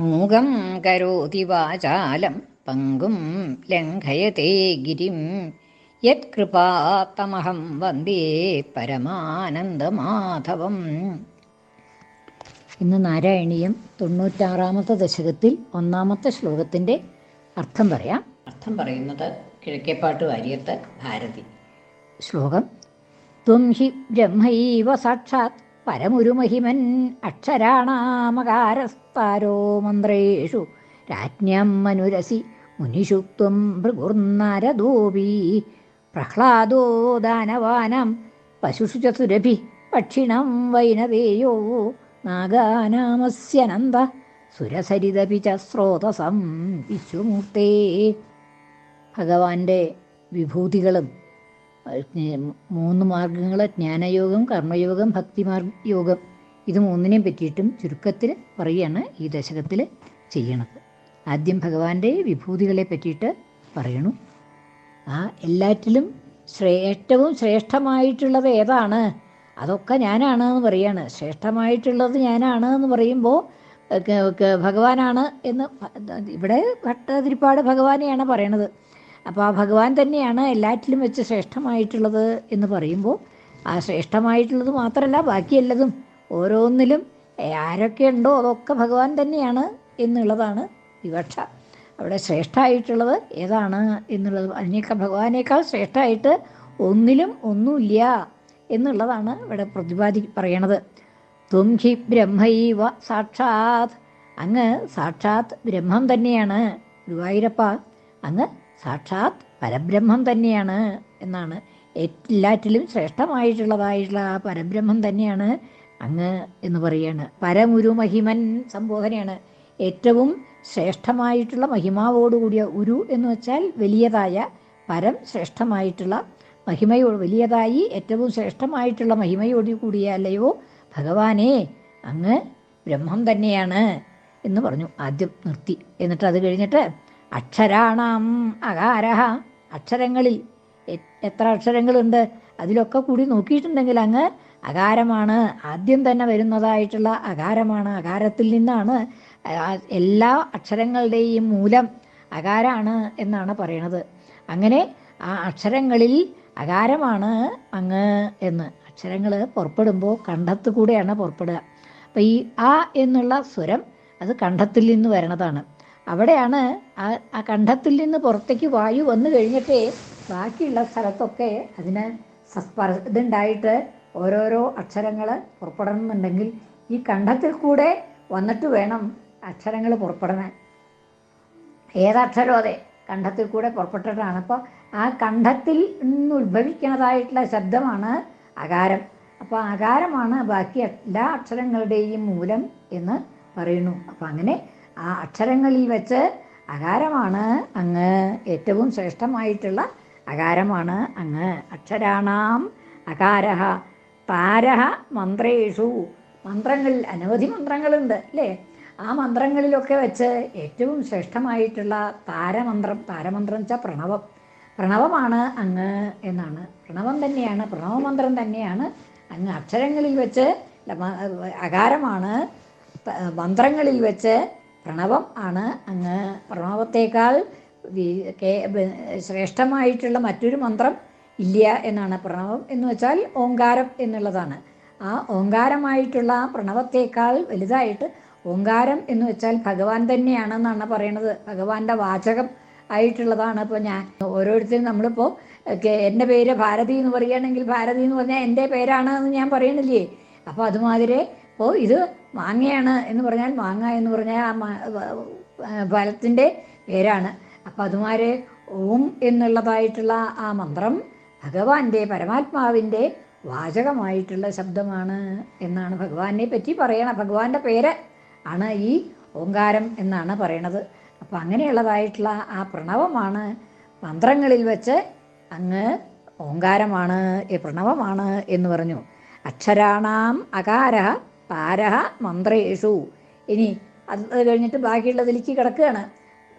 മൂകം കരോതി വാചാലം പങ്കും ലംഘയത്തെ ഗിരിം. യത്കൃപാത്തമഹം വന്ദേ പരമാനന്ദമാധവം. ഇന്ന് നാരായണീയം തൊണ്ണൂറ്റാറാമത്തെ ദശകത്തിൽ ഒന്നാമത്തെ ശ്ലോകത്തിന്റെ അർത്ഥം പറയാം. അർത്ഥം പറയുന്നത് കിഴക്കേപ്പാട്ട് വാര്യത്ത് ഭാരതി. ശ്ലോകം ത്വം ഹി ബ്രഹ്മൈവ സാക്ഷാത് പരമുരുമഹിമൻ അക്ഷരാണാമകാരസ്താരോ മന്ത്രേഷു. രാജ്ഞം മനുരസി മുനിഷു ത്വം പ്രഹ്ലാദോ ദാനവാനം പശുഷു ചുരഭി പക്ഷിണം വൈനവേയോ നാഗാനാമസ്യനന്ദ സുരസരിതപി ച സ്രോതസം വിശ്വമൂർത്തേ. ഭഗവാന്റെ വിഭൂതികളും മൂന്ന് മാർഗങ്ങൾ ജ്ഞാനയോഗം കർമ്മയോഗം ഭക്തിമാർഗ യോഗം ഇത് മൂന്നിനെയും പറ്റിയിട്ടും ചുരുക്കത്തിൽ പറയുകയാണ് ഈ ദശകത്തിൽ ചെയ്യണത്. ആദ്യം ഭഗവാന്റെ വിഭൂതികളെ പറ്റിയിട്ട് പറയണു. ആ എല്ലാറ്റിലും ശ്രേഷ്ഠവും ശ്രേഷ്ഠമായിട്ടുള്ളത് ഏതാണ്? അതൊക്കെ ഞാനാണ് എന്ന് പറയാണ്. ശ്രേഷ്ഠമായിട്ടുള്ളത് ഞാനാണ് എന്ന് പറയുമ്പോൾ ഭഗവാനാണ് എന്ന് ഇവിടെ ഭട്ടതിരിപ്പാട് ഭഗവാനെയാണ് പറയണത്. അപ്പോൾ ആ ഭഗവാൻ തന്നെയാണ് എല്ലാറ്റിലും വെച്ച് ശ്രേഷ്ഠമായിട്ടുള്ളത് എന്ന് പറയുമ്പോൾ ആ ശ്രേഷ്ഠമായിട്ടുള്ളത് മാത്രമല്ല ബാക്കിയെല്ലതും ഓരോന്നിലും ആരൊക്കെ ഉണ്ടോ അതൊക്കെ ഭഗവാൻ തന്നെയാണ് എന്നുള്ളതാണ് വിവക്ഷ. അവിടെ ശ്രേഷ്ഠമായിട്ടുള്ളത് ഏതാണ് എന്നുള്ളത്? അതിനേക്കാൾ ഭഗവാനേക്കാൾ ശ്രേഷ്ഠമായിട്ട് ഒന്നിലും ഒന്നുമില്ല എന്നുള്ളതാണ് ഇവിടെ പ്രതിപാദി പറയണത്. ത്വം ഹി ബ്രഹ്മൈവ സാക്ഷാത്. അങ്ങ് സാക്ഷാത് ബ്രഹ്മം തന്നെയാണ് ഗുരുവായൂരപ്പ. അങ്ങ് സാക്ഷാത് പരബ്രഹ്മം തന്നെയാണ് എന്നാണ് എല്ലാറ്റിലും ശ്രേഷ്ഠമായിട്ടുള്ളതായിട്ടുള്ള ആ പരബ്രഹ്മം തന്നെയാണ് അങ്ങ് എന്ന് പറയാണ്. പരമുരു മഹിമൻ സംബോധനയാണ്. ഏറ്റവും ശ്രേഷ്ഠമായിട്ടുള്ള മഹിമാവോടുകൂടിയ ഉരു എന്ന് വെച്ചാൽ വലിയതായ പരം ശ്രേഷ്ഠമായിട്ടുള്ള മഹിമയോട് വലിയതായി ഏറ്റവും ശ്രേഷ്ഠമായിട്ടുള്ള മഹിമയോട് കൂടിയ അല്ലയോ ഭഗവാനെ അങ്ങ് ബ്രഹ്മം തന്നെയാണ് എന്ന് പറഞ്ഞു. ആദ്യം നിർത്തി. എന്നിട്ട് അത് കഴിഞ്ഞിട്ട് അക്ഷരാണാം അകാരഹ. അക്ഷരങ്ങളിൽ എത്ര അക്ഷരങ്ങളുണ്ട്? അതിലൊക്കെ കൂടി നോക്കിയിട്ടുണ്ടെങ്കിൽ അങ്ങ് അകാരമാണ്. ആദ്യം തന്നെ വരുന്നതായിട്ടുള്ള അകാരമാണ്. അകാരത്തിൽ നിന്നാണ് എല്ലാ അക്ഷരങ്ങളുടെയും മൂലം അകാരാണ് എന്നാണ് പറയണത്. അങ്ങനെ ആ അക്ഷരങ്ങളിൽ അകാരമാണ് അങ്ങ് എന്ന്. അക്ഷരങ്ങൾ പുറപ്പെടുമ്പോൾ കണ്ഠത്ത് കൂടെയാണ് പുറപ്പെടുക. അപ്പം ഈ ആ എന്നുള്ള സ്വരം അത് കണ്ഠത്തിൽ നിന്ന് വരണതാണ്. അവിടെയാണ് ആ ആ കണ്ഠത്തിൽ നിന്ന് പുറത്തേക്ക് വായു വന്നു കഴിഞ്ഞിട്ടേ ബാക്കിയുള്ള സ്ഥലത്തൊക്കെ അതിന് സസ്പർ ഇതുണ്ടായിട്ട് ഓരോരോ അക്ഷരങ്ങൾ പുറപ്പെടണമെന്നുണ്ടെങ്കിൽ ഈ കണ്ഠത്തിൽ കൂടെ വന്നിട്ട് വേണം അക്ഷരങ്ങൾ പുറപ്പെടാൻ. ഏതക്ഷരോ അതെ കണ്ഠത്തിൽ കൂടെ പുറപ്പെട്ടിട്ടാണ്. അപ്പോൾ ആ കണ്ഠത്തിൽ നിന്ന് ഉത്ഭവിക്കുന്നതായിട്ടുള്ള ശബ്ദമാണ് അകാരം. അപ്പോൾ അകാരമാണ് ബാക്കി എല്ലാ അക്ഷരങ്ങളുടെയും മൂലം എന്ന് പറയുന്നു. അപ്പം അങ്ങനെ ആ അക്ഷരങ്ങളിൽ വെച്ച് അകാരമാണ് അങ്ങ്. ഏറ്റവും ശ്രേഷ്ഠമായിട്ടുള്ള അകാരമാണ് അങ്ങ്. അക്ഷരാണാം അകാരഹ താരഹ മന്ത്രേഷു. മന്ത്രങ്ങളിൽ അനവധി മന്ത്രങ്ങളുണ്ട് അല്ലേ? ആ മന്ത്രങ്ങളിലൊക്കെ വെച്ച് ഏറ്റവും ശ്രേഷ്ഠമായിട്ടുള്ള താരമന്ത്രം താരമന്ത്രം വെച്ചാൽ പ്രണവം. പ്രണവമാണ് അങ്ങ് എന്നാണ്. പ്രണവം തന്നെയാണ് പ്രണവമന്ത്രം തന്നെയാണ് അങ്ങ് അക്ഷരങ്ങളിൽ വെച്ച് അകാരമാണ് മന്ത്രങ്ങളിൽ വെച്ച് പ്രണവം ആണ് അങ്ങ് പ്രണവത്തേക്കാൾ ശ്രേഷ്ഠമായിട്ടുള്ള മറ്റൊരു മന്ത്രം ഇല്ല എന്നാണ് പ്രണവം എന്ന് വെച്ചാൽ ഓങ്കാരം എന്നുള്ളതാണ്. ആ ഓങ്കാരമായിട്ടുള്ള പ്രണവത്തേക്കാൾ വലുതായിട്ട് ഓങ്കാരം എന്ന് വെച്ചാൽ ഭഗവാൻ തന്നെയാണെന്നാണ് പറയണത്. ഭഗവാന്റെ വാചകം ആയിട്ടുള്ളതാണ് ഇപ്പോൾ ഞാൻ. ഓരോരുത്തരും നമ്മളിപ്പോൾ എന്റെ പേര് ഭാരതി എന്ന് പറയുകയാണെങ്കിൽ ഭാരതി എന്ന് പറഞ്ഞാൽ എന്റെ പേരാണ് എന്ന് ഞാൻ പറയണില്ലേ? അപ്പോൾ അതുമാതിരി ഇപ്പോൾ ഇത് മാങ്ങയാണ് എന്ന് പറഞ്ഞാൽ മാങ്ങ എന്ന് പറഞ്ഞാൽ ആ ഫലത്തിന്റെ പേരാണ്. അപ്പം അതുമാരെ ഓം എന്നുള്ളതായിട്ടുള്ള ആ മന്ത്രം ഭഗവാന്റെ പരമാത്മാവിന്റെ വാചകമായിട്ടുള്ള ശബ്ദമാണ് എന്നാണ് ഭഗവാനെ പറ്റി പറയണ ഭഗവാന്റെ പേര് ആണ് ഈ ഓങ്കാരം എന്നാണ് പറയണത്. അപ്പം അങ്ങനെയുള്ളതായിട്ടുള്ള ആ പ്രണവമാണ് മന്ത്രങ്ങളിൽ വെച്ച് അങ്ങ് ഓങ്കാരമാണ് പ്രണവമാണ് എന്ന് പറഞ്ഞു. അക്ഷരാണാം അകാര താരഹ മന്ത്രേഷു. ഇനി അത് കഴിഞ്ഞിട്ട് ബാക്കിയുള്ളതിലേക്ക് കിടക്കുകയാണ്.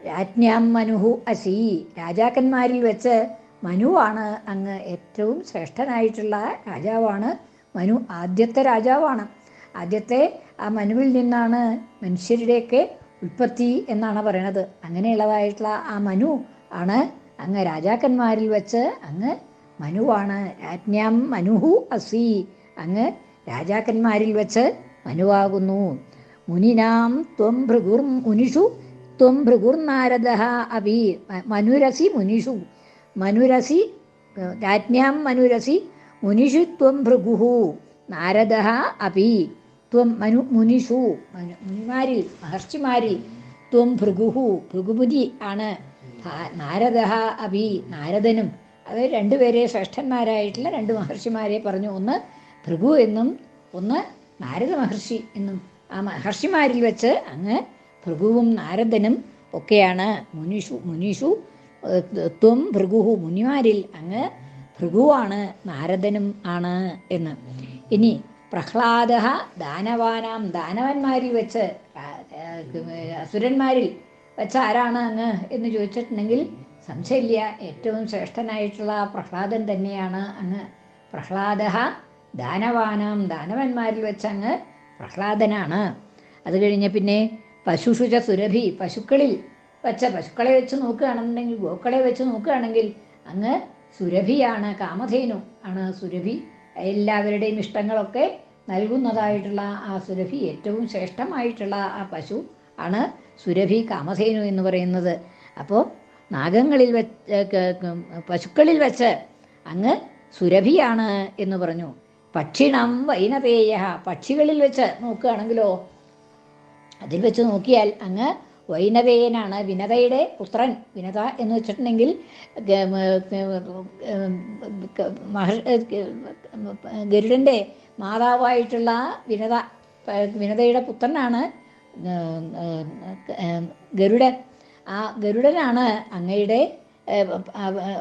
രാജ്ഞാം മനുഹു അസി. രാജാക്കന്മാരിൽ വെച്ച് മനുവാണ് അങ്ങ് ഏറ്റവും ശ്രേഷ്ഠനായിട്ടുള്ള രാജാവാണ്. മനു ആദ്യത്തെ രാജാവാണ്. ആദ്യത്തെ ആ മനുവിൽ നിന്നാണ് മനുഷ്യരുടെയൊക്കെ ഉൽപ്പത്തി എന്നാണ് പറയണത്. അങ്ങനെയുള്ളതായിട്ടുള്ള ആ മനു ആണ് അങ്ങ് രാജാക്കന്മാരിൽ വെച്ച് അങ്ങ് മനുവാണ്. രാജ്ഞാം മനുഹു അസി. അങ്ങ് രാജാക്കന്മാരിൽ വെച്ച് മനുവാകുന്നു. മുനിനാം ത്വം ഭൃഗുർ മുനിഷു ത്വം ഭൃഗുർനാരദ അപി മ- മനുരസി മുനിഷു. മനുരസി രാജ്ഞാം മനുരസി മുനിഷു ത്വം ഭൃഗുഹു നാരദ അപി ത്വം മനു മുനിഷു മനു- മുനിമാരിൽ മഹർഷിമാരിൽ ത്വം ഭൃഗുഹു ഭൃഗുപുതി ആണ്. നാരദ അപി നാരദനും. അത് രണ്ടുപേരെ ശ്രേഷ്ഠന്മാരായിട്ടുള്ള രണ്ട് മഹർഷിമാരെ പറഞ്ഞു. ഒന്ന് ഭൃഗു എന്നും ഒന്ന് നാരദ മഹർഷി എന്നും ആ മഹർഷിമാരിൽ വെച്ച് അങ്ങ് ഭൃഗുവും നാരദനും ഒക്കെയാണ് മുനീഷു മുനീഷു ത്വം ഭൃഗുഹു മുനിമാരിൽ അങ്ങ് ഭൃഗുവാണ് നാരദനും ആണ് എന്ന്. ഇനി പ്രഹ്ലാദ ദാനവാനാം ദാനവന്മാരിൽ വെച്ച് അസുരന്മാരിൽ വെച്ച് ആരാണ് അങ്ങ് എന്ന് ചോദിച്ചിട്ടുണ്ടെങ്കിൽ സംശയമില്ല. ഏറ്റവും ശ്രേഷ്ഠനായിട്ടുള്ള പ്രഹ്ലാദൻ തന്നെയാണ് അങ്ങ്. പ്രഹ്ലാദ ദാനവാനാം ദാനവന്മാരിൽ വെച്ചങ്ങ് പ്രഹ്ലാദനാണ്. അത് കഴിഞ്ഞ് പിന്നെ പശുഷുച സുരഭി പശുക്കളിൽ വെച്ച പശുക്കളെ വെച്ച് നോക്കുകയാണെന്നുണ്ടെങ്കിൽ ഗോക്കളെ വെച്ച് നോക്കുകയാണെങ്കിൽ അങ്ങ് സുരഭിയാണ് കാമധേനു ആണ് സുരഭി. എല്ലാവരുടെയും ഇഷ്ടങ്ങളൊക്കെ നൽകുന്നതായിട്ടുള്ള ആ സുരഭി ഏറ്റവും ശ്രേഷ്ഠമായിട്ടുള്ള ആ പശു ആണ് സുരഭി കാമധേനു എന്ന് പറയുന്നത്. അപ്പോൾ നാഗങ്ങളിൽ വെച്ച് പശുക്കളിൽ വെച്ച് അങ്ങ് സുരഭിയാണ് എന്ന് പറഞ്ഞു. പക്ഷിണം വൈനപേയ പക്ഷികളിൽ വെച്ച് നോക്കുകയാണെങ്കിലോ അതിൽ വെച്ച് നോക്കിയാൽ അങ്ങ് വൈനവേയനാണ്. വിനതയുടെ പുത്രൻ വിനത എന്ന് വെച്ചിട്ടുണ്ടെങ്കിൽ മഹർഷ ഗരുഡന്റെ മാതാവായിട്ടുള്ള വിനത വിനതയുടെ പുത്രനാണ് ഗരുഡൻ. ആ ഗരുഡനാണ് അങ്ങയുടെ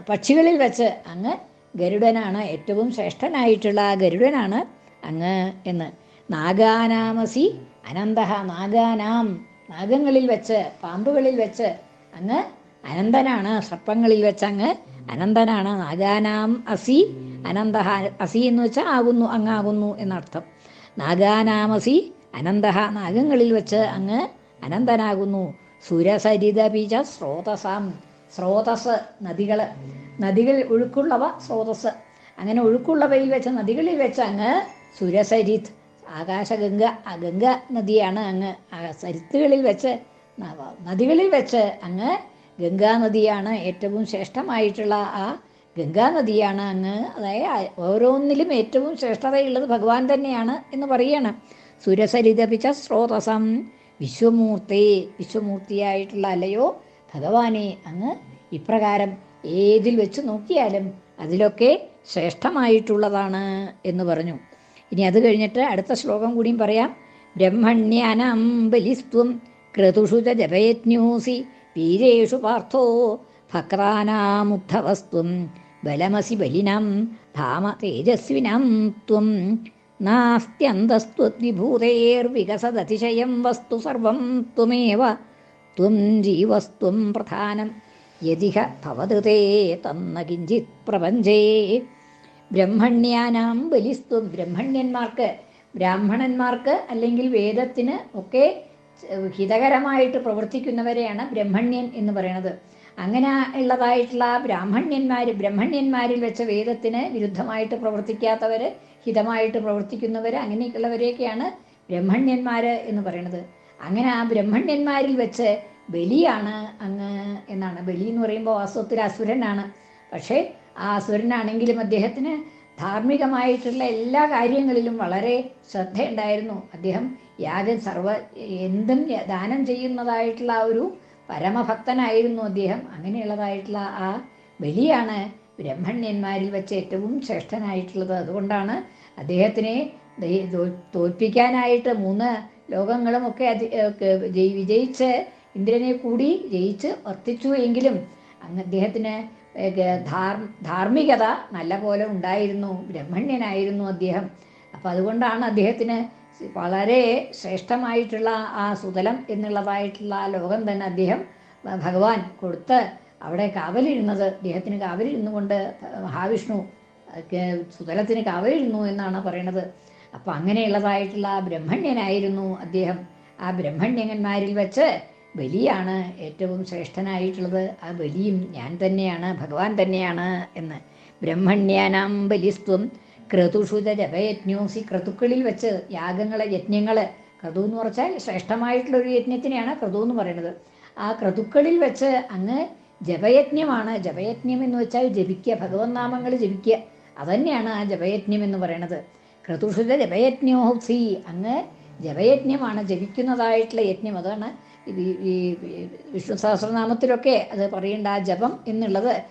പക്ഷികളിൽ വെച്ച് അങ്ങ് ഗരുഡനാണ് ഏറ്റവും ശ്രേഷ്ഠനായിട്ടുള്ള ഗരുഡനാണ് അങ്ങ് എന്ന്. നാഗാനാമസി അനന്തഹ നാഗാനാം. നാഗങ്ങളിൽ വെച്ച് പാമ്പുകളിൽ വെച്ച് അങ്ങ് അനന്തനാണ്. സർപ്പങ്ങളിൽ വെച്ച് അങ്ങ് അനന്തനാണ്. നാഗാനാം അസി അനന്തഹ അസി എന്ന് വെച്ചാൽ ആകുന്നു അങ്ങാകുന്നു എന്നർത്ഥം. നാഗാനാമസി അനന്തഹ നാഗങ്ങളിൽ വെച്ച് അങ്ങ് അനന്തനാകുന്നു. സുരസരിതബീജ സ്രോതസാം. സ്രോതസ് നദികൾ നദികൾ ഒഴുക്കുള്ളവ സ്രോതസ് അങ്ങനെ ഒഴുക്കുള്ളവയിൽ വെച്ച നദികളിൽ വെച്ച് അങ്ങ് സുരസരിത് ആകാശഗംഗ അഗംഗ ഗംഗ നദിയാണ് അങ്ങ്. സരിത്തുകളിൽ വെച്ച് നദികളിൽ വെച്ച് അങ്ങ് ഗംഗാനദിയാണ് ഏറ്റവും ശ്രേഷ്ഠമായിട്ടുള്ള ആ ഗംഗാനദിയാണ് അങ്ങ്. അതായത് ഓരോന്നിലും ഏറ്റവും ശ്രേഷ്ഠതയുള്ളത് ഭഗവാൻ തന്നെയാണ് എന്ന് പറയണം. സുരസരിതപിച്ച സ്രോതസം വിശ്വമൂർത്തി വിശ്വമൂർത്തിയായിട്ടുള്ള അല്ലയോ ഭഗവാനെ അങ്ങ് ഇപ്രകാരം ഏതിൽ വെച്ച് നോക്കിയാലും അതിലൊക്കെ ശ്രേഷ്ഠമായിട്ടുള്ളതാണ് എന്ന് പറഞ്ഞു. ഇനി അത് കഴിഞ്ഞിട്ട് അടുത്ത ശ്ലോകം കൂടിയും പറയാം. ബ്രഹ്മണ്യാനം ബലിസ്ത്വം ക്രതുഷു ജപയജ്ഞൂസി വീരേഷു പാർത്ഥോ ഭക്രാനാമുഗ്ധവസ്ത്വം ബലമസി ബലിനം ധാമ തേജസ്വിനം ത്വം നാസ്ത്യന്തസ്ത്വദ്വിഭൂതേർവികസദതിശയം വസ്തു സർവം ത്വമേവ ത്വം ജീവസ്ത്വം പ്രധാനം. യതിഹ ഭവതേ തന്ന കിഞ്ചിത് പ്രപഞ്ചേ. ബ്രഹ്മണ്യാനാം ബലിസ്തു ബ്രഹ്മണ്യന്മാർക്ക് ബ്രാഹ്മണന്മാർക്ക് അല്ലെങ്കിൽ വേദത്തിന് ഒക്കെ ഹിതകരമായിട്ട് പ്രവർത്തിക്കുന്നവരെയാണ് ബ്രഹ്മണ്യൻ എന്ന് പറയുന്നത്. അങ്ങനെ ഉള്ളതായിട്ടുള്ള ബ്രാഹ്മണ്യന്മാർ ബ്രഹ്മണ്യന്മാരിൽ വെച്ച വേദത്തിന് വിരുദ്ധമായിട്ട് പ്രവർത്തിക്കാത്തവർ ഹിതമായിട്ട് പ്രവർത്തിക്കുന്നവർ അങ്ങനെയൊക്കെയുള്ളവരെയൊക്കെയാണ് ബ്രഹ്മണ്യന്മാർ എന്ന് പറയുന്നത്. അങ്ങനെ ആ ബ്രഹ്മണ്യന്മാരിൽ വെച്ച് ബലിയാണ് അങ്ങ് എന്നാണ്. ബലി എന്ന് പറയുമ്പോൾ വാസ്തവത്തിൽ അസുരനാണ്. പക്ഷേ ആ അസുരനാണെങ്കിലും അദ്ദേഹത്തിന് ധാർമ്മികമായിട്ടുള്ള എല്ലാ കാര്യങ്ങളിലും വളരെ ശ്രദ്ധയുണ്ടായിരുന്നു. അദ്ദേഹം യാഗം സർവ എന്തും ദാനം ചെയ്യുന്നതായിട്ടുള്ള ആ ഒരു പരമഭക്തനായിരുന്നു അദ്ദേഹം. അങ്ങനെയുള്ളതായിട്ടുള്ള ആ ബലിയാണ് ബ്രഹ്മണ്യന്മാരിൽ വെച്ച് ഏറ്റവും ശ്രേഷ്ഠനായിട്ടുള്ളത്. അതുകൊണ്ടാണ് അദ്ദേഹത്തിനെ തോൽപ്പിക്കാനായിട്ട് മൂന്ന് ലോകങ്ങളുമൊക്കെ വിജയിച്ച് ഇന്ദ്രനെ കൂടി ജയിച്ച് വർത്തിച്ചു എങ്കിലും അങ്ങ് അദ്ദേഹത്തിന് ധാർമ്മികത നല്ല പോലെ ഉണ്ടായിരുന്നു. ബ്രഹ്മണ്യനായിരുന്നു അദ്ദേഹം. അപ്പം അതുകൊണ്ടാണ് അദ്ദേഹത്തിന് വളരെ ശ്രേഷ്ഠമായിട്ടുള്ള ആ സുതലം എന്നുള്ളതായിട്ടുള്ള ആ ലോകം തന്നെ അദ്ദേഹം ഭഗവാൻ കൊടുത്ത് അവിടെ കാവലിരുന്നത് അദ്ദേഹത്തിന് കാവലിരുന്നു കൊണ്ട് മഹാവിഷ്ണു സുതലത്തിന് കാവലിരുന്നു എന്നാണ് പറയണത്. അപ്പം അങ്ങനെയുള്ളതായിട്ടുള്ള ബ്രഹ്മണ്യനായിരുന്നു അദ്ദേഹം. ആ ബ്രഹ്മണ്യങ്ങന്മാരിൽ വെച്ച് ബലിയാണ് ഏറ്റവും ശ്രേഷ്ഠനായിട്ടുള്ളത്. ആ ബലിയും ഞാൻ തന്നെയാണ് ഭഗവാൻ തന്നെയാണ് എന്ന് ബ്രഹ്മണ്യാനാം ബലിസ്ത്വം ക്രതുഷുത ജപയജ്ഞോസി ക്രതുക്കളിൽ വെച്ച് യാഗങ്ങളെ യജ്ഞങ്ങൾ ക്രതു എന്ന് പറഞ്ഞാൽ ശ്രേഷ്ഠമായിട്ടുള്ള ഒരു യജ്ഞത്തിനെയാണ് ക്രതു എന്ന് പറയുന്നത്. ആ ക്രതുക്കളിൽ വെച്ച് അങ്ങ് ജപയജ്ഞമാണ്. ജപയജ്ഞം എന്ന് വെച്ചാൽ ജപിക്കുക ഭഗവത് നാമങ്ങൾ ജപിക്കുക. അതന്നെയാണ് ആ ജപയജ്ഞം എന്ന് പറയുന്നത് ക്രതുഷുത ജപയജ്ഞോസി അങ്ങ് ജപയജ്ഞമാണ് ജപിക്കുന്നതായിട്ടുള്ള യജ്ഞം. അതാണ് ഈ വിഷ്ണു സഹസ്രനാമത്തിലൊക്കെ അത് പറയേണ്ട ആ ജപം എന്നുള്ളത്.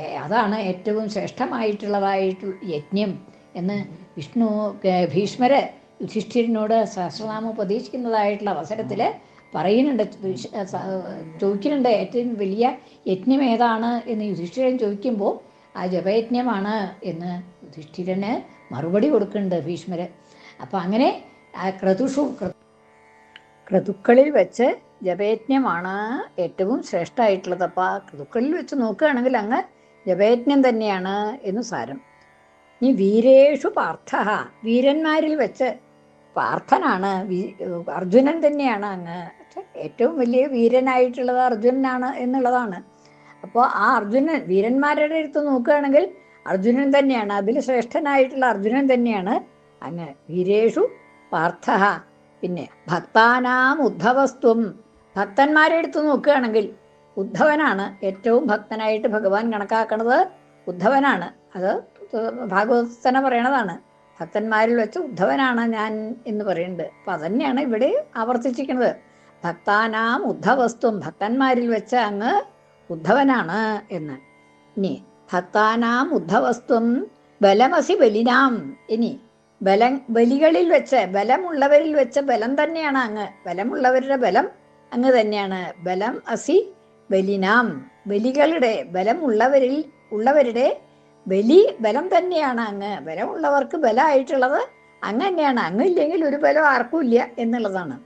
അതാണ് ഏറ്റവും ശ്രേഷ്ഠമായിട്ടുള്ളതായിട്ട് യജ്ഞം എന്ന് വിഷ്ണു ഭീഷ്മര് യുധിഷ്ഠിരനോട് സഹസ്രനാമം ഉപദേശിക്കുന്നതായിട്ടുള്ള അവസരത്തിൽ പറയുന്നുണ്ട്. ചോദിക്കുന്നുണ്ട് ഏറ്റവും വലിയ യജ്ഞം ഏതാണ് എന്ന് യുധിഷ്ഠിരൻ ചോദിക്കുമ്പോൾ ആ ജപയജ്ഞമാണ് എന്ന് യുധിഷ്ഠിരന് മറുപടി കൊടുക്കുന്നുണ്ട് ഭീഷ്മര്. അപ്പം അങ്ങനെ ക്രതുഷു ക്ര- ക്രതുക്കളിൽ വെച്ച് ജപയജ്ഞമാണ് ഏറ്റവും ശ്രേഷ്ഠമായിട്ടുള്ളത് അപ്പം ആ ഋതുക്കളിൽ വെച്ച് നോക്കുകയാണെങ്കിൽ അങ്ങ് ജപയജ്ഞം തന്നെയാണ് എന്ന് സാരം. ഈ വീരേഷു പാർത്ഥ വീരന്മാരിൽ വെച്ച് പാർത്ഥനാണ്. അർജുനൻ തന്നെയാണ് അങ്ങ്. ഏറ്റവും വലിയ വീരനായിട്ടുള്ളത് അർജുനനാണ് എന്നുള്ളതാണ്. അപ്പോൾ ആ അർജുനൻ വീരന്മാരുടെ അടുത്ത് നോക്കുകയാണെങ്കിൽ അർജുനൻ തന്നെയാണ്. അതിൽ ശ്രേഷ്ഠനായിട്ടുള്ള അർജുനൻ തന്നെയാണ് അങ്ങ് വീരേഷു പാർത്ഥ പിന്നെ ഭക്താനാം ഉദ്ധവസ്ത്വം ഭക്തന്മാരെ എടുത്ത് നോക്കുകയാണെങ്കിൽ ഉദ്ധവനാണ് ഏറ്റവും ഭക്തനായിട്ട് ഭഗവാൻ കണക്കാക്കുന്നത് ഉദ്ധവനാണ്. അത് ഭാഗവതന പറയണതാണ്. ഭക്തന്മാരിൽ വെച്ച് ഉദ്ധവനാണ് ഞാൻ എന്ന് പറയുന്നത് അപ്പൊ അതന്നെയാണ് ഇവിടെ ആവർത്തിച്ചിരിക്കുന്നത്. ഭക്താനാം ഉദ്ധവസ്തും ഭക്തന്മാരിൽ വെച്ച് അങ്ങ് ഉദ്ധവനാണ് എന്ന്. ഇനി ഭക്താനാം ഉദ്ധവസ്തും ബലമസി ബലിനാം. ഇനി ബലം ബലികളിൽ വെച്ച് ബലമുള്ളവരിൽ വെച്ച് ബലം തന്നെയാണ് അങ്ങ്. ബലമുള്ളവരുടെ ബലം അങ്ങ് തന്നെയാണ്. ബലം അസി ബലിനാം. ബലികളുടെ ബലമുള്ളവരിൽ ഉള്ളവരുടെ ബലി ബലം തന്നെയാണ് അങ്ങ്. ബലമുള്ളവർക്ക് ബലമായിട്ടുള്ളത് അങ്ങ് തന്നെയാണ്. അങ്ങ് ഇല്ലെങ്കിൽ ഒരു ബലം ആർക്കും ഇല്ല എന്നുള്ളതാണ്.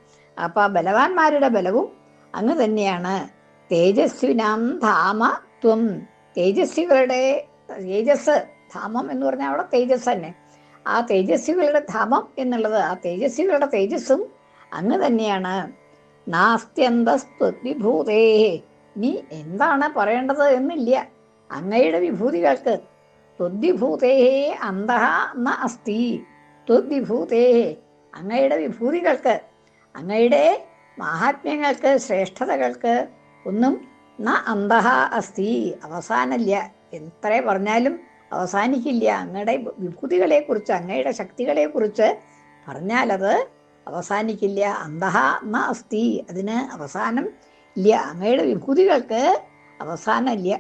അപ്പൊ ആ ബലവാന്മാരുടെ ബലവും അങ്ങ് തന്നെയാണ്. തേജസ്വിനാം ധാമ ത്വം. തേജസ്വികളുടെ തേജസ് ധാമം എന്ന് പറഞ്ഞാൽ അവിടെ തേജസ് തന്നെ. ആ തേജസ്വികളുടെ ധാമം എന്നുള്ളത് ആ തേജസ്വികളുടെ തേജസ്സും അങ്ങ് തന്നെയാണ്. നാസ്ത്യന്തസ്ത്വിഭൂതേ നീ എന്താണ് പറയേണ്ടത് എന്നില്ല. അങ്ങയുടെ വിഭൂതികൾക്ക് തുദ്ധിഭൂതേ അന്തഃ ന അസ്തി. തുദ്ധിഭൂതേ അങ്ങയുടെ വിഭൂതികൾക്ക് അങ്ങയുടെ മഹാത്മ്യങ്ങൾക്ക് ശ്രേഷ്ഠതകൾക്ക് ഒന്നും ന അന്തഃ അസ്തി. അവസാനമില്ല എത്ര പറഞ്ഞാലും അവസാനിക്കില്ല. അങ്ങയുടെ വിഭൂതികളെക്കുറിച്ച് അങ്ങയുടെ ശക്തികളെക്കുറിച്ച് പറഞ്ഞാലത് അവസാനിക്കില്ല. അന്തഹ ന അസ്തി. അതിന് അവസാനം ഇല്ല അങ്ങയുടെ വിഭൂതികൾക്ക് അവസാനമില്ല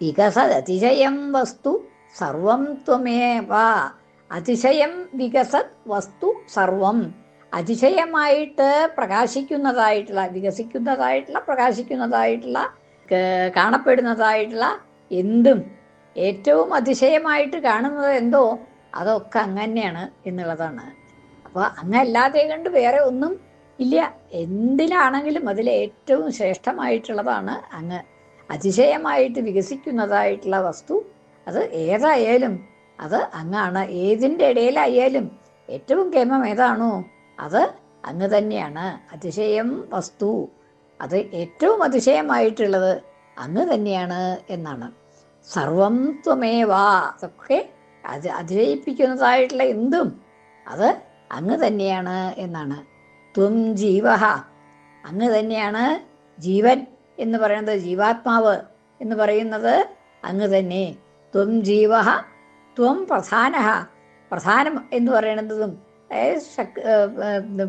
വികസത് അതിശയം വസ്തു സർവം ത്വമേവ. അതിശയം വികസത് വസ്തു സർവം. അതിശയമായിട്ട് പ്രകാശിക്കുന്നതായിട്ടുള്ള വികസിക്കുന്നതായിട്ടുള്ള പ്രകാശിക്കുന്നതായിട്ടുള്ള കാണപ്പെടുന്നതായിട്ടുള്ള എന്തും ഏറ്റവും അതിശയമായിട്ട് കാണുന്നത് എന്തോ? അതൊക്കെ അങ്ങനെയാണ് എന്നുള്ളതാണ്. അപ്പോൾ അങ്ങല്ലാതെ കണ്ട് വേറെ ഒന്നും ഇല്ല. എന്തിനാണെങ്കിലും അതിൽ ഏറ്റവും ശ്രേഷ്ഠമായിട്ടുള്ളതാണ് അങ്ങ് അതിശയമായിട്ട് വികസിക്കുന്നതായിട്ടുള്ള വസ്തു. അത് ഏതായാലും അത് അങ്ങാണ്. ഏതിന്റെ ഇടയിലായാലും ഏറ്റവും കേമം ഏതാണോ അത് അങ്ങ് തന്നെയാണ്. അതിശയം വസ്തു. അത് ഏറ്റവും അതിശയമായിട്ടുള്ളത് അങ്ങ് തന്നെയാണ് എന്നാണ്. സർവം ത്വമേവാ. അതൊക്കെ അത് അതിശയിപ്പിക്കുന്നതായിട്ടുള്ള എന്തും അത് അങ്ങ് തന്നെയാണ് എന്നാണ്. ത്വം ജീവഹ. അങ്ങ് തന്നെയാണ് ജീവൻ എന്ന് പറയുന്നത് ജീവാത്മാവ് എന്ന് പറയുന്നത് അങ്ങ് തന്നെ. ത്വം ജീവഹ. ത്വം പ്രധാനഹ. പ്രധാനം എന്ന് പറയുന്നതും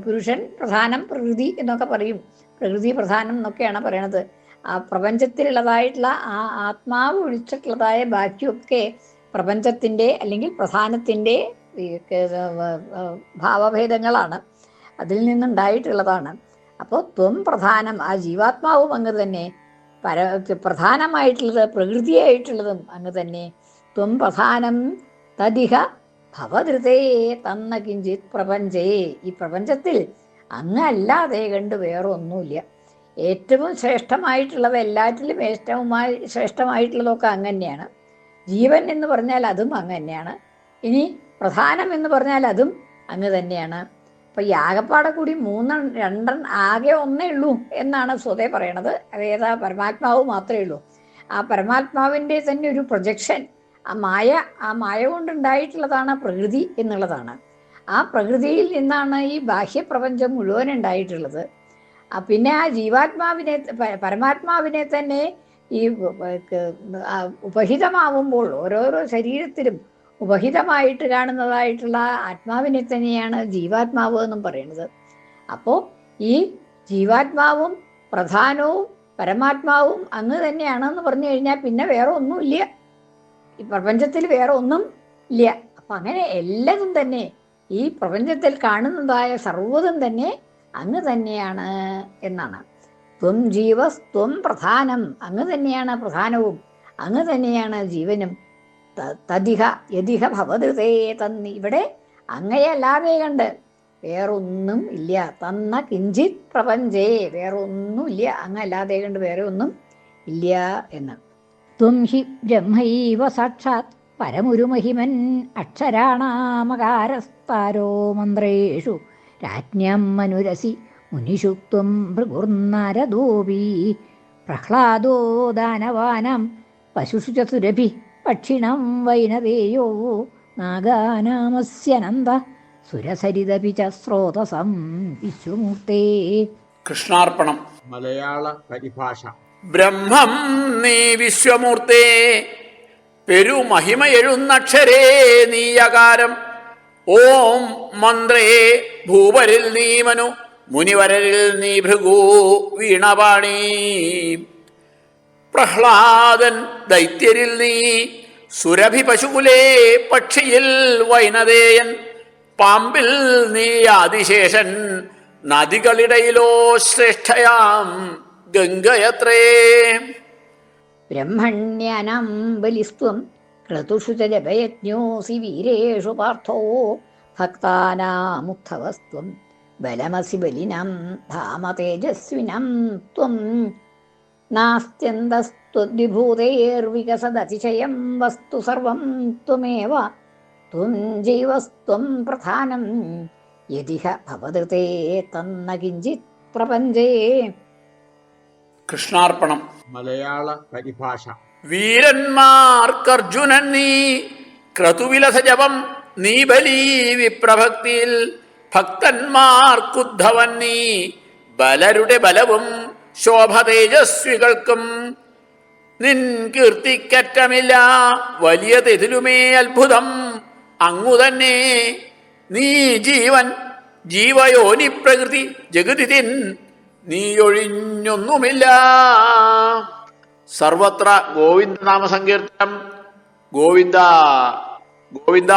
പുരുഷൻ പ്രധാനം പ്രകൃതി എന്നൊക്കെ പറയും. പ്രകൃതി പ്രധാനം എന്നൊക്കെയാണ് പറയണത്. ആ പ്രപഞ്ചത്തിലുള്ളതായിട്ടുള്ള ആ ആത്മാവ് ഒഴിച്ചിട്ടുള്ളതായ ബാക്കിയൊക്കെ പ്രപഞ്ചത്തിന്റെ അല്ലെങ്കിൽ പ്രധാനത്തിന്റെ ഭാവഭേദങ്ങളാണ്. അതിൽ നിന്നുണ്ടായിട്ടുള്ളതാണ്. അപ്പോൾ ത്വം പ്രധാനം ആ ജീവാത്മാവും അങ്ങ് തന്നെ പര പ്രധാനമായിട്ടുള്ളത് പ്രകൃതിയായിട്ടുള്ളതും അങ്ങ് തന്നെ. ത്വം പ്രധാനം തതിഹ ഭവധൃതേ തന്ന കിഞ്ചിത് പ്രപഞ്ചേ. ഈ പ്രപഞ്ചത്തിൽ അങ്ങല്ലാതെ കണ്ട് വേറെ ഒന്നുമില്ല ഏറ്റവും ശ്രേഷ്ഠമായിട്ടുള്ളത് എല്ലാറ്റിലും ഏറ്റവുമായി ശ്രേഷ്ഠമായിട്ടുള്ളതൊക്കെ അങ്ങനെയാണ് ജീവൻ എന്ന് പറഞ്ഞാൽ അതും അങ്ങനെയാണ് ഇനി പ്രധാനം എന്ന് പറഞ്ഞാൽ അതും അങ്ങ് തന്നെയാണ്. അപ്പൊ യാഗപ്പാടെ കൂടി മൂന്നെണ്ണം രണ്ടെണ്ണം ആകെ ഒന്നേ ഉള്ളൂ എന്നാണ് സ്വതേ പറയണത്. അതായത് ആ പരമാത്മാവ് മാത്രമേ ഉള്ളൂ. ആ പരമാത്മാവിന്റെ തന്നെ ഒരു പ്രൊജക്ഷൻ ആ മായ ആ മായ കൊണ്ടുണ്ടായിട്ടുള്ളതാണ് പ്രകൃതി എന്നുള്ളതാണ്. ആ പ്രകൃതിയിൽ നിന്നാണ് ഈ ബാഹ്യപ്രപഞ്ചം മുഴുവൻ ഉണ്ടായിട്ടുള്ളത്. പിന്നെ ആ ജീവാത്മാവിനെ പരമാത്മാവിനെ തന്നെ ഈ ഉപഹിതമാവുമ്പോൾ ഓരോരോ ശരീരത്തിലും ഉപഹിതമായിട്ട് കാണുന്നതായിട്ടുള്ള ആത്മാവിനെ തന്നെയാണ് ജീവാത്മാവ് എന്നും പറയുന്നത്. അപ്പോൾ ഈ ജീവാത്മാവും പ്രധാനവും പരമാത്മാവും അങ്ങ് തന്നെയാണെന്ന് പറഞ്ഞു കഴിഞ്ഞാൽ പിന്നെ വേറെ ഒന്നും ഇല്ല. ഈ പ്രപഞ്ചത്തിൽ വേറെ ഒന്നും ഇല്ല. അപ്പം അങ്ങനെ എല്ലതും തന്നെ ഈ പ്രപഞ്ചത്തിൽ കാണുന്നതായ സർവതും തന്നെ അങ്ങ് തന്നെയാണ് എന്നാണ്. ത്വം ജീവസ് ത്വം പ്രധാനം അങ്ങ് തന്നെയാണ് പ്രധാനവും അങ്ങ് തന്നെയാണ് ജീവനും. ത- തദിഹ യതിഹ ഭവതൃതേ തന്നി. ഇവിടെ അങ്ങയെ അല്ലാതെ കണ്ട് വേറൊന്നും ഇല്ല. തന്ന കിഞ്ചിത് പ്രപഞ്ചേ വേറൊന്നും ഇല്ല. അങ്ങല്ലാതെ കണ്ട് വേറെ ഒന്നും ഇല്ല എന്ന്. ത്വം ഹി ബ്രഹ്മൈവ സാക്ഷാത് പരമുരുമഹിമൻ അക്ഷരാണാമകാരസ്താരോ മന്ത്രേഷു. രാജ്ഞം മനുരസി മുനിഷു ത്വം ഭൃഗുർനരദോപി. പ്രഹ്ലാദോ ദാനവാനം പശുഷു സുരഭി പക്ഷിണം വൈനവേയോ നാഗാനാമസ്യനന്ദ സുരസരിതപി ച സ്രോതസം വിശ്വമൂർത്തേ. കൃഷ്ണാർപ്പണം. മലയാള പരിഭാഷ. ബ്രഹ്മം നീ വിശ്വമൂർത്തേ. പെരുമഹിമ എഴുന്നക്ഷരേ നീയകാരം ഓം മന്ത്രേ ഭൂവരിൽ നീ മനു മുനിവരരിൽ നീ ഭൃഗു വീണപാണി. പ്രഹ്ലാദൻ ദൈത്യരിൽ നീ സുരഭി പശുകുലേ പക്ഷിയിൽ വൈനതേയൻ പാമ്പിൽ നീ ആദിശേഷൻ നദികളിടയിലോ ശ്രേഷ്ഠയാം ഗംഗയത്രേ. ബ്രഹ്മണ്യനം ബലിസ്ത്വം ക്രതുഷു ച ജപയജ്ഞോസി വീരേഷു പാർത്ഥോ ഭക്താനാമുക്തവസ്ത്വം ബലമസി ബലിനം ധാമ തേജസ്വിനം ത്വം നാസ്ത്യന്തസ്ത്വദ്വിഭൂതേർവികസദതിശയം വസ്തു സർവം ത്വമേവ ത്വം ജീവസ്ത്വം പ്രധാനം യതിഹ ഭവതൃതേ തന്ന കിഞ്ചിത് പ്രപഞ്ചേ കൃഷ്ണാർപ്പണം. മലയാള പരിഭാഷ. വീരന്മാർക്കർജുനൻ നീ ക്രതുവിലസ ജപം നീ ബലീ വിപ്രഭക്തിയിൽ ഭക്തന്മാർക്കുദ്ധവൻ നീ ബലരുടെ ബലവും ശോഭ തേജസ്വികൾക്കും നിൻ കീർത്തിക്കറ്റമില്ല. വലിയ തെതിലുമേ അത്ഭുതം. അങ്ങു തന്നെ നീ ജീവൻ ജീവയോനി പ്രകൃതി ജഗതിതിൻ നീയൊഴിഞ്ഞൊന്നുമില്ല സർവത്ര ഗോവിന്ദ നാമ സങ്കീർത്തനം ഗോവിന്ദ ഗോവിന്ദ.